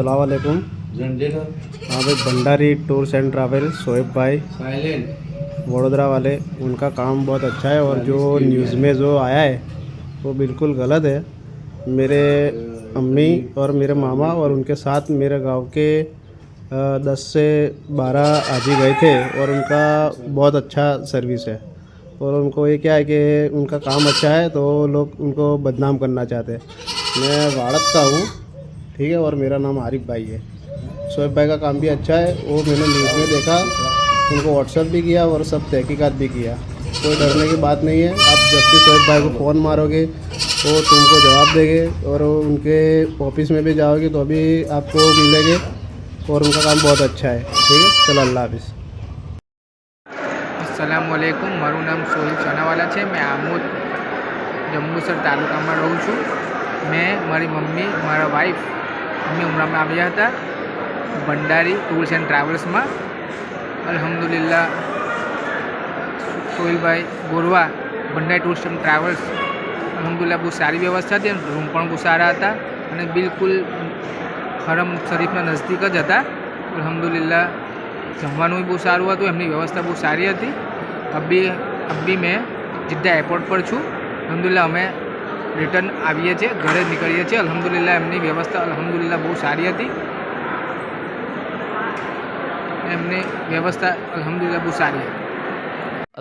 सलामकुम हाँ भाई Bhandari tours and travel Shoaib भाई। वडोदरा वाले उनका काम बहुत अच्छा है और जो न्यूज़ में जो आया है वो बिल्कुल गलत है। मेरे अम्मी और मेरे मामा और उनके साथ मेरे गाँव के दस से बारह आजी गए थे और उनका बहुत अच्छा सर्विस है। और उनको ये क्या है कि उनका काम अच्छा है तो लोग उनको बदनाम करना चाहते हैं। मैं वाड़द का हूँ ठीक है और मेरा नाम आरिफ भाई है शोएब भाई का काम भी अच्छा है वो मैंने न्यूज़ में देखा उनको व्हाट्सअप भी किया और सब तहकीकात भी किया कोई डरने की बात नहीं है आप जब भी शोएब भाई को फ़ोन मारोगे वो तुमको जवाब देंगे और वो उनके ऑफिस में भी जाओगे तो भी आपको मिलेंगे और उनका काम बहुत अच्छा है ठीक है चलो अल्लाह हाफिज़ અસલામ વાલેકુમ મારું નામ સોહિલ ચનાવાલા છે મેં આમોદ જંબુસર તાલુકામાં રહું છું મેં મારી મમ્મી મારા વાઈફ અમે ઉમરામાં આવ્યા હતા. ભંડારી ટૂર્સ એન્ડ ટ્રાવેલ્સમાં. અલહમદુલિલ્લા સોહિલભાઈ Gorwa, Bhandari tours and travels. અલહમદુલિલ્લા બહુ સારી વ્યવસ્થા હતી રૂમ પણ બહુ સારા હતા અને બિલકુલ હરમ શરીફના નજદીક જ હતા. અલહમદુલિલ્લા જમવાનું બહુ સારું હતું, એમની વ્યવસ્થા બહુ સારી હતી. અબી અબી મેં જિદ્દા એરપોર્ટ પર છું. અલહમદુલિલ્લા અમે રિટર્ન આવીએ છીએ ઘરે નીકળીએ છીએ. અલહમદુલિલ્લા એમની વ્યવસ્થા અલહમદુલિલ્લા બહુ સારી હતી. એમની વ્યવસ્થા અલહમદુલિલ્લા બહુ સારી હતી.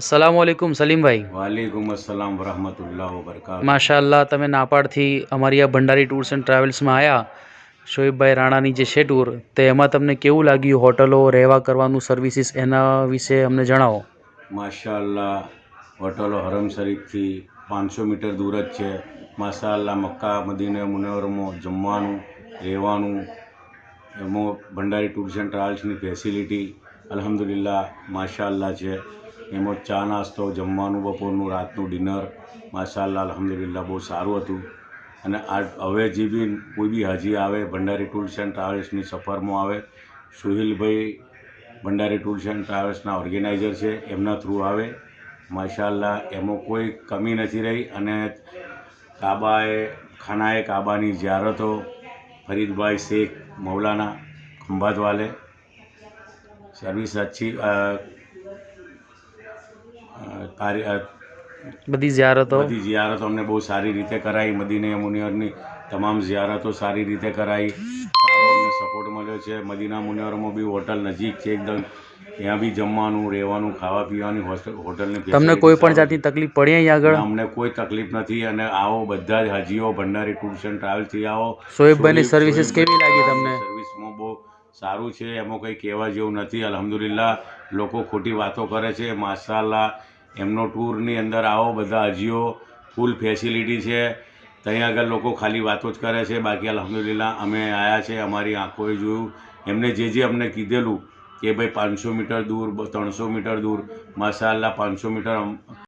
અસલામ વાલેકુમ સલીમભાઈ. વાલેકુમ અસલામ વરહમતુલ્લાહ વબરકાત માશાઅલ્લાહ તમે નાપાડથી અમારી આ ભંડારી ટૂર્સ એન્ડ ટ્રાવેલ્સમાં આવ્યા શોએબભાઈ રાણાની જે છે ટૂર તો એમાં તમને કેવું લાગ્યું? હોટલો રહેવા કરવાનું સર્વિસીસ એના વિશે અમને જણાવો. માશાઅલ્લાહ હોટલો હરમ શરીફથી પાંચસો મીટર દૂર જ છે. માશાઅલ્લાહ મક્કા, મદીને, મુનવરમાં જમવાનું, રહેવાનું, એમાં ભંડારી ટૂર્સ એન્ડ ટ્રાવેલ્સની ફેસિલિટી અલહમદુલિલ્લા માશાઅલ્લાહ છે. એમાં ચા નાસ્તો, જમવાનું બપોરનું, રાતનું ડિનર, માશાઅલ્લાહ અલહમદુલિલ્લા બહુ સારું હતું. અને આ હવે જે બી કોઈ બી હાજી આવે, ભંડારી ટૂર્સ એન્ડ ટ્રાવેલ્સની સફરમાં આવે, સુહિલભાઈ ભંડારી ટૂર્સ એન્ડ ટ્રાવેલ્સના ઓર્ગેનાઇઝર છે, એમના થ્રુ આવે. માશાઅલ્લાહ, એમાં કોઈ કમી નથી રહી અને કાબાએ ખાનાએ કાબાની જ્યારતો ફરીદભાઈ શેખ મૌલાના ખંભાતવાલે. સર્વિસ અચ્છી કાર્ય બધી ઝિયારતો? બધી ઝિયારતો અમને બહુ સારી રીતે કરાવી મદીને મુનિયરની તમામ ઝિયારતો સારી રીતે કરાવી સપોર્ટ મળ્યો છે. મદીના મુનિવરમાં બી હોટલ નજીક છે એકદમ. ત્યાં બી જમવાનું રહેવાનું ખાવા પીવાની હોટલની તમને કોઈ પણ જાતની તકલીફ પડી અહીં આગળ? અમને કોઈ તકલીફ નથી. અને આવો બધા જ હાજીઓ ભંડારી ટૂર્સ એન્ડ ટ્રાવેલથી આવો. સોએબભાઈની સર્વિસીસ કેવી લાગી તમને? સર્વિસમાં બહુ સારું છે. એમાં કંઈ કહેવા જેવું નથી. અલહમદુલિલ્લા લોકો ખોટી વાતો કરે છે. માશાલ્લાહ એમનો ટૂરની અંદર આવો બધા હજીઓ. ફૂલ ફેસિલિટી છે. ત્યાં આગળ લોકો ખાલી વાતો જ કરે છે. બાકી અલહમદુલિલ્લા અમે આવ્યા છે, અમારી આંખોએ જોયું. એમને જે જે અમને કીધેલું કે ભાઈ પાંચસો મીટર દૂર, ત્રણસો મીટર દૂર માશાલ્લાહ પાંચસો મીટર